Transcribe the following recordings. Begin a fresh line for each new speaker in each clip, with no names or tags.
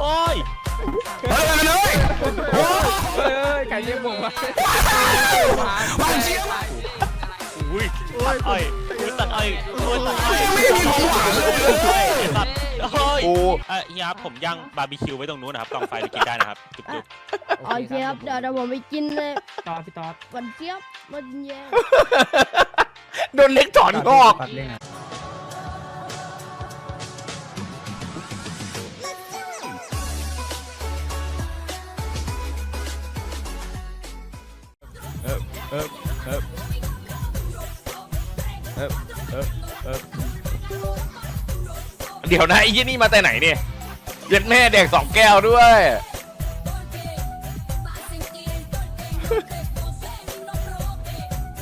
โอ้ย
เฮ้ยเอาเลย
เฮ้ยไก่เยี่ยมผมวะ
วางเชีย
อุ้ยตัดอ้อยอุ้ยตัดอ้อยอุ้ยตัดอ้อย
ไม่มีของหวานเลย
ตัดเฮ้ย
โอ้
เฮียครับผมย่างบาร์บีคิวไว้ตรงนู้นนะครับกองไฟไปกินได้นะครับจุ๊บ
โอเคครับเดี๋ยวเดี๋ยวผมไปกินเลย
ต่อพี่ตอด
วันเจี๊ยบมันแย่
โดนเล็กถอนงอก
เล่นอะ
เดี๋ยวนะไอ้ยี่นี่มาแต่ไหนเนี่ยเย็ดแม่แดกสองแก้วด้วย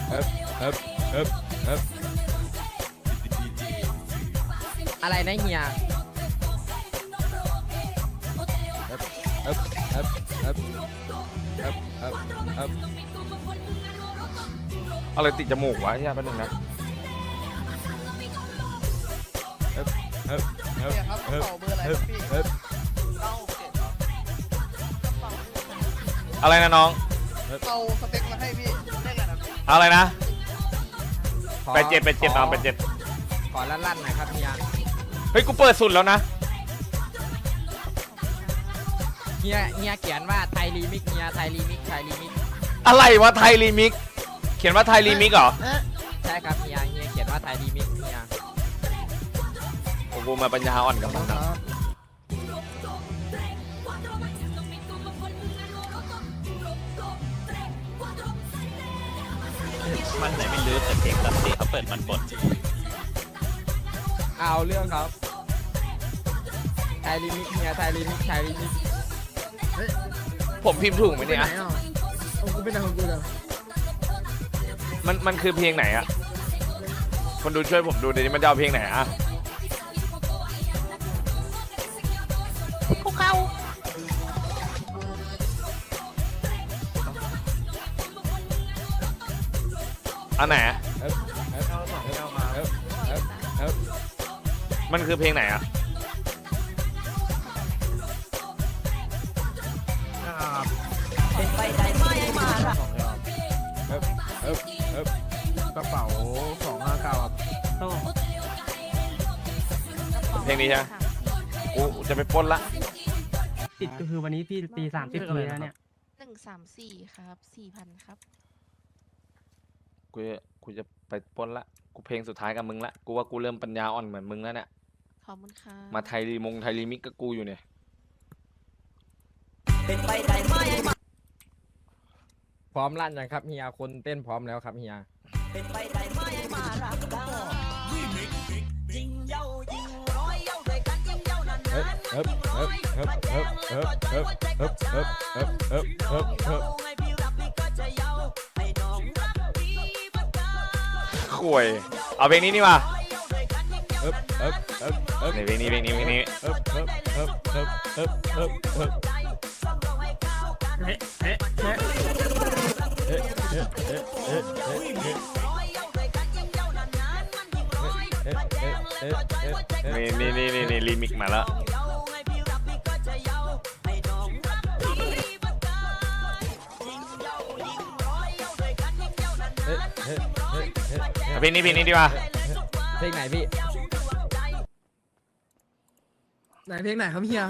เอ๊บเอ๊บเอ๊บเอ๊บ
อะไรนะเฮีย
เอ๊บเอ๊บเอ๊บเอ๊บเอ๊บเอ๊บอะไรติดจมูกวะใช่แป๊บนึงนะ เอ๊บเอ๊บเอ๊บ
เนี่ยครับกระเป๋าเบอร์อะไรครับพี่
เอ๊บ
เก้าเจ็ดเหรอ
อะไรนะน้อง
เอาสเต็กมาให้พี่ได้เลยนะพี่
อะไรนะ
ขอ
แปดเจ็ดแปดเจ็ดเอาแปดเจ็ด
ขอลั่นๆหน่อยครับเฮีย
เฮ้ยกูเปิดสุดแล้วนะ
เฮียเฮียเขียนว่าไทยรีมิกเฮียไทยรีมิกไทยรีมิก
อะไรวะไทยรีมิก เขียนว่าไทยรีมิกเหรอ
ฮะ
ใช่ครับเฮียเฮียเขียนว่าไทยรีมิก เฮีย
โอ้โหมาปัญญาอ่อนกับมันนะ
มันไหนไม่รู้แต่เพลงตัดสีเขาเปิดมันบด
เอาเรื่องครับไทยรีมิกเฮียไทยรีมิกไทยรีมิก
ผมพิมพ์ถูกไหมเนี่ย
เอากูไปไหนของกูเดี๋ยว
มันมันคือเพลงไหนอะคนดูช่วยผมดูดิมันจะเอาเพลงไหนอะ อันไหนอะมันคือเพลงไหนอะ
เป็นไปได้ไหมมาละ
กระเป๋าสองห้าเก้า
เพลงนี้ใช่ไหมกูจะไปปล้นละ
ติดก็คือวันนี้พี่ตีสามสิบทีแล้วเนี่ย
หนึ่งสามสี่ครับสี่พันครับ
กูจะกูจะไปปล้นละ กูเพลงสุดท้ายกับมึงละ กูว่ากูเริ่มปัญญาอ่อนเหมือนมึงแล้วเนี่ย
ขอบคุณครับ
มาไทยรีมงไทยรีมิกกับกูอยู่เนี่ย
เป็นไปได้ไหมมา
พร้อมลั่นยังครับเฮียคนเต้นพร้อมแล้วครับเฮีย
เป็นไปได้ไหมมารักกันยิงเย้ายิงร้อยเย้าด้วยกันยิงเย้านานๆมันยิงร้อยมาแจ้งแล้วก็ใจว่าใจก็ช้าพี่น้องเย้าให้พี่
ข่วย เอาเพลงนี้นี่มา
ร้อยเย้าด้วยกันยิงเย้านานๆมันยิงร้อย
ในเพลงนี้เพลงนี้เพลงนี้
เอิบเอิบเอิบเอิบเอิบเอิบเอิบส่งเราให้ก้าวกันร้อยเย้าด้วยกันยิงเย้านานๆมันยิงร้อยมาแจ้งแล้วก็ใจว่าใจก็
นี่
ช้า
นี่นี่นี่นี่รีมิกมาแล้ว
เย้าให้พี่รับพี่ก็จะเย้าให้น้องรักพี่เหมือนกันยิงเย้ายิงร้อยเย้าด้วยกันยิงเย้านานๆมันยิงร้อยมาแจ้ง
เอา พลงนี่พลงนี่ดีกว่า
เพลงไหนพี่
ไหนเพลงไหนครับเฮีย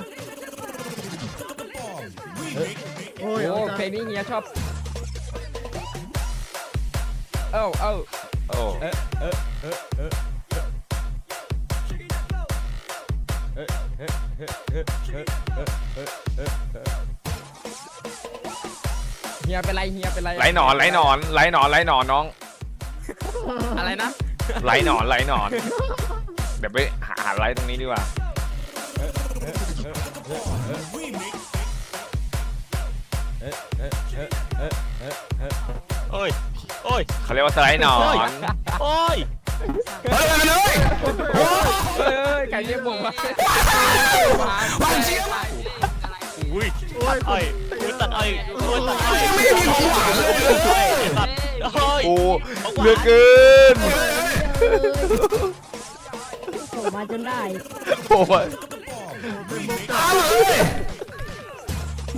โอ้ย
โอ้
เพ
ลงนี้เฮียชอบ เอ้าเอ้า
โอ้
เออเออเออเเฮียเป็นไรเฮียเป็นไร
ไหลหนอนไหลหนอนไหลหนอนไหลหนอนน้อง
อะไรนะ
ไหลหนอนไหลหนอน เดี๋ยวไปหาหาไหลตรงนี้ดีกว่า
โอ้ย โอ้ย
เขาเรียกว่าสไลด์หนอน
โอ้ย
เฮ้ยเอาเลย
เฮ้ยเฮ้ยไก่เยี่ยมผมวะ
วา
โอ้ย
โอ้เหลือเกิน
ส่งมาจนได้
โอ้ย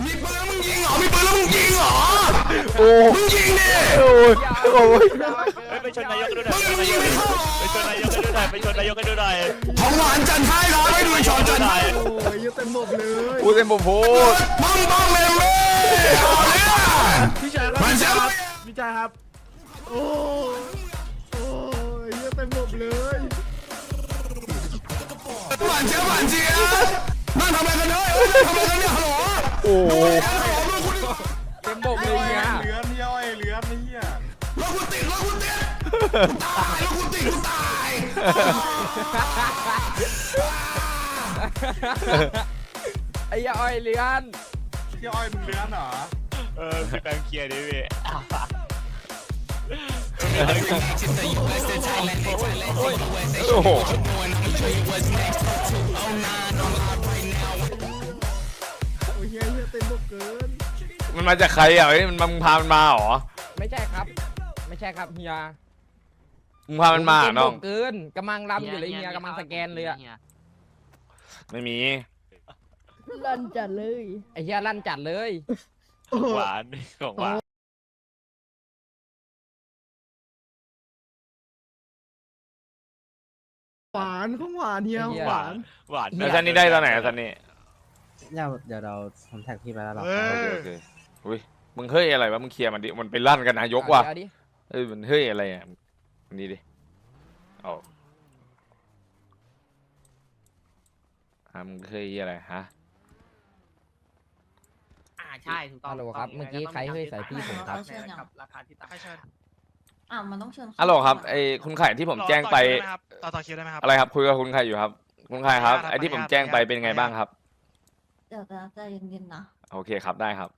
มีปืนแล้วมึงยิงเหรอ มีปืนแล้วมึงยิงเหรอ
โอ้
มึงยิงดิ
โอ้ยโอ้ย
เฮ้ยไปชนนายกกันดูหน่อยไปชนนายกกันดูหน่อยไปชนนายกกันดูหน่อย
ของหวานจันให้ร้อยไม่ดูชอนจันให้
โอ้ยเยอะเต็มหมดเลย
พูดเต็มผมพูด
ปังปังเลยเว้ยเอาเนี่ย
พี่ชายครับ
มันจะ
พี่ชายครับ โอ้ยโอ้ยเยอะเต็มหมดเลย
หวานเจี๊ยบหวานเจี๊ยบนั่งทำอะไรกันเนี่ยเอ้ยนั่งทำอะไรกันเนี่ยฮัลโหล
โอ้โห
เต็มบกเลยเนี่ย
เหลือพี่อ้อยเหลือพี่อะ
รถกูติดรถกูติดกูตายรถกูติดกูตาย
ไอ้อ้อยเลือน
พี่อ้อยมึงเหลือเหรอ
เออพี่แบงค์เคลียร์ดิพี่
โอ้โห
โอ้ยเฮียเยอะเต็มหมดเกิน
มันมาจากใครอะเฮ้ยมันมึงพามันมาเหรอ
ไม่ใช่ครับ ไม่ใช่ครับเฮีย
มึงพามันมาเหรอน้อง
เต็บกเกินกำลังรำอยู่เลยเฮียกำลังสแกนเลยอะ
ไม่มี
ลั่นจัดเลย
ไอ้เฮียลั่นจัดเลย
หวานของหวาน
หวานข้างหวานเฮีย
ไอ้เหี้ย
หวาน
หวาน
แล้วซันนี่ได้ตอนไหนอะซันนี่
เดี๋ยวเดี๋ยวเราผมแท็กพี่ไปแล้วหรอ
เอ
โอเค
อ
โอเคอุ้ยมึงเฮ้ยอะไรวะมึงเคลียร์มันดิมันไปลั่นกันนายกว่ะ
เอาดิ
เอ้ยมันเฮ้ยอะไรอะมันดีดิเอาอะมึงเฮ้ยอะไรฮะ
อ่าใช่ถูกต้อง
ฮัลโหลครับ เมื่อกี้ใครเฮ้ยใส่พี่ผมครับ
เชิญยัง
ราคาที่ตั้งให้เชิญ
อ่ามันต้องเชิญ
ฮัลโหลครับไอ้คุณไข่ที่ผมแจ้งไป
ต่อต่อคิวได้ไหมครับ
อะไรครับคุยกับคุณไข่อยู่ครับ คุณไข่ครับ
ขออนุญาตครับ
ไอ้ที่ผมแจ้งไปเป็นไงบ้างครับ
เดี๋ยวจะใจเย็นๆนะ
โอเคครับได้ครับ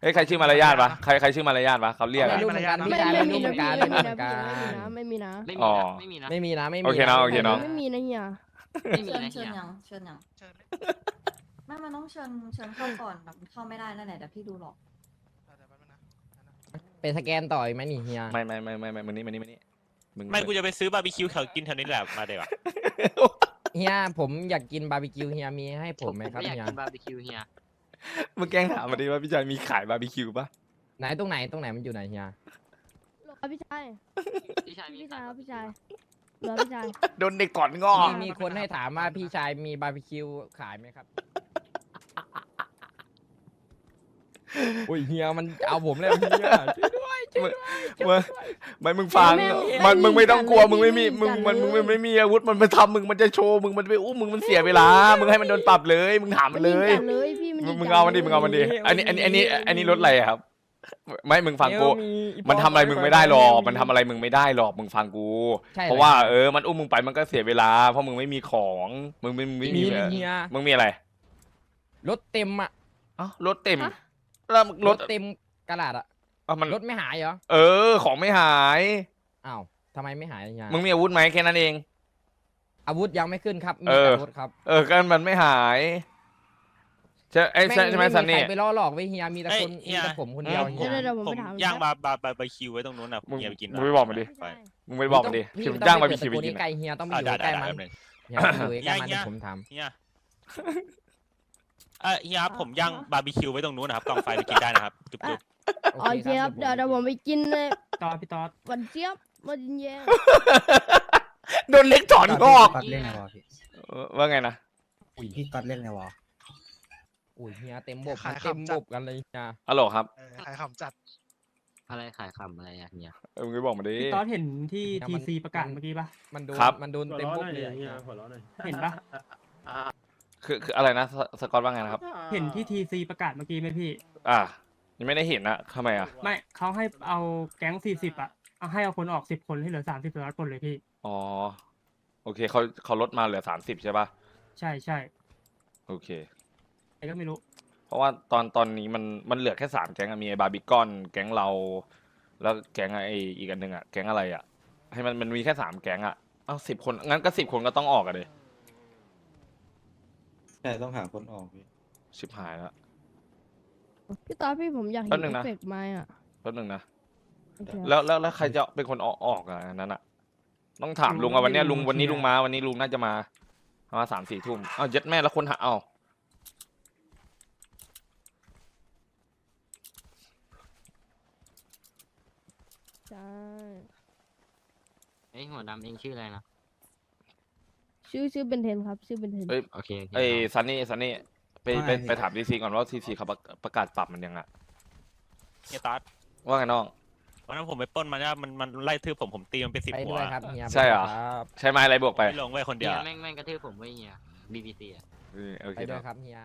เฮ้ยใครชื่อมารยาทปะใครใครชื่อมารยาทปะเขาเรียก
ไม่
อะ
รู้เหมือนกัน
ไม่
พี่
ไม่
ชาย
ไม่
ไม่
มี
รู้เหมื
นะ
อน
พี่
กัน
ไม่
ไม่
มี
รู้เห
นะ
มือน
พี่
กัน
ไม่มีนะไม่มีนะ
ไม่มีนะ
ไม่มีนะไม่มี
โอเคนะโอเคเนาะ
ไม่มีนะเฮีย
ไม่มี
เชิญ
นะ
เชิญ
เฮีย
ยังเชิญยัง
เชิญเลย
ไม่มันต้องเชิญเชิญเข้าก่อนแบบเข้าไม่ได้นั่นแหละเดี๋ยวพี่ดูหรอก
ไปสแกนต่อยไหมนี่เฮีย
ไม่ไม่ไม่ไม่ไม่มึงนี่มึงนี่มึงนี่มึง
ไม่กูจะไปซื้อบาร์บีคิวแถวกินแถวนี้แหละมาเดี๋ยว
เฮียผมอยากกินบาร์บีคิวเฮียมีให้ผมไหมครับ
ไม่อยาก
เฮีย
กินบาร์บีคิวเฮีย
มึงแกล้งถามมาดิว่าพี่ชายมีขายบาร์บีคิวปะ
ไหนตรงไหนตรงไหนมันอยู่ไหนเฮีย
หลบครับพี่ชาย
พี่ชายมี
พี่
ขา
ชาย
ย
ครับพี่ชายเหลือพี่ชาย
โดนเด็กก่อนงอ
มีมีคนให้ถามว่าพี่ชายมีบาร์บีคิวขายไหมครับ โอ้ยเฮียมันเอาผมแล้วเฮียช่วยด้วยช่วยด้วย
มึงไม่มึงฟังมัน มึงไม่ต้องกลัว มึงไม่มี มึง มัน มึงไม่มีอาวุธ มันมาทำมึง มันจะโชว์ มึง มันไปอุ้ม มึง มันเสียเวลา มึงให้มันโดนปรับเลย มึงถามมันเลย
จัดเลยพี่มัน
มึง
ยิ
มึง
จั
เอามันดิ
ลย
มึงเอามันดิ อันนี้ อันนี้ อันนี้ อันนี้รถอะไรอะครับ ไม่ มึงฟังกู
เดี๋ยวอีป
มันทำอะไรมึงไม่ได้หรอก มันทำอะไรมึงไม่ได้หรอก มึงฟังกู
ใช่
เพราะว่าเออ มันอุ้มมึงไป มันก็เสียเวลา เพราะมึงไม่มีของ มึงไม่ไม่
มี
มี
นี่เฮีย
มึงมีอะไร
รถเต็มอะ
เอ้ารถเต็ม แล้ว
ร
ร
ถ
ถ
เต็มกระดาษอะ
เอ้ามัน
รถไม่หายเหรอ
เออ ของไม่หาย
อ้าวทำไมไม่หายเฮีย
มึงมีอาวุธไหมแค่นั้นเอง
อาวุธยังไม่ขึ้นครับมี
เออ
แต่รถครับ
เออก็มันไม่หายใช่ไอ้ใช่ใช่ไหมซันนี่
ใครไปล่อหลอกไว้เฮียมีแต่คน
เอ้ยเฮี
มี
ย
แต่ผมคนเดียว
อืม
เฮี
เดี๋ย
ยว
เดี๋ยวเดี๋ยวผม
ผ
ไป
ม
ถาม
ย่างบาร์บาร์บาร์บีคิวไว้ตรงนู้นนะ
มึง
เฮียไปกิน
มึงไม่บอกมันดิ
ไป
มึงไปบอกมันดิ
พี่
ที่มึง
ต้อง
จ้างมา
ไป
บี
เปิ
คิ
ด
ว
ตัว
กิ
นี้
น
ไกล
อะ
เฮียต้องไป
อะ
อยู่
ได้
ใกล้
ได้
มัน
แป๊บนึง
เฮียต้องอยู่ใกล้มัน
เฮีย
เดี๋ยวผมท
เฮีย เออเฮียครับผมย่างบาร์บีคิวไว้ตรงนู้นนะครับกองไฟไปกินได้นะครับจุ๊บจุ๊บำ
โอเคครับเดี๋ยวเดี๋ยวผมไปกินเลย
ตอดพี่ตอด
หวันเจี๊ยบมาดินเย่
โดนเล็กถอนงอก
ก๊อตเล่นไงวะพี่
เออว่าไงนะ
อุ้ยพี่ก๊อตเล่นไงวะ
อุ้ยเฮียเต็มบบ
ขาย
เต็ม
คำจั
บ
ด
บกันเลยเฮีย
ฮัลโหลครับ
เออขายคำจัด
อะไรขายคำอะไรอะเฮีย
เออมึงไปบอกมาดิ
พี่ตอดเห็นที่ทีซีประกาศเมื่อกี้ปะ
มันโดน
ครับ
มันโดนเต็มบบเลยเฮีย
เห็นปะ
คือคืออะไรนะสสกอตว่าไงนะครับ
เห็นที่ทีซีประกาศเมื่อกี้ไหมพี่
อ่ายังไม่ได้เห็นนะทำไมอะ
ไม่เขาให้เอาแก๊งสี่สิบอะเอาให้เอาคนออกสิบคนให้เหลือสามสิบเหลือคนเลยพี่
อ๋อโอเคเขาเขาลดมาเหลือสามสิบใช่ป่ะ
ใช่ใช่
โอเค
ใครก็ไม่รู้
เพราะว่าตอนตอนนี้มันมันเหลือแค่สามแก๊งอะมีไอ้บาร์บีคอนแก๊งเรา แล้วแก๊งไอ้อีกอันหนึ่งอะแก๊งอะไรอะให้มันมันมีแค่สามแก๊งอะเอ้าสิบคนงั้นก็สิบคนก็ต้องออกอะเลย
แต่ต้องหาคนออกพี่
ชิบหายแล้ว
พี่ตาพี่ผมอยากเห็น
บนึ
เอ
น
ฟเฟกต์ไม้อะ
แป๊หนึ่งนะแล้วแล้วใครจะเป็นคนออกออกอะอันั้นอะ ต้องถามลุงอะวันนี้ลุงวันนี้ลุงมาวันนี้ลุงน่าจะมามาสามสี่ทุ่มเอายัดแม่แล้วคนหาเอา
ใช่
ไอ้หัวดำเองชื่ออะไรนะ
ชื่อชื่อเป็นเทนครับ ชื่อเป็นเทน
เอ้ย
โอเคโเอ้
ยซันนี่ซันนี่ไปไปไปถามทีซีก่อนว่าทีซีเขาประกาศปรับมันยังอะ
เฮียตัด
ว่าไงน้อง
วันนั้นผมไปป้นมันนะมันมันไล่ทืบผมผมตีมันไปสิบหัว
ใช่เหรอ ใช่ไหมอะไรบวกไป
ไม่ลงไว้ยคนเดียว
แม่งแม่งกระทืบผมไว้เฮียบีบีซีอืม
โอไปเค
ด้วเนาะ
ย
ครับเฮีย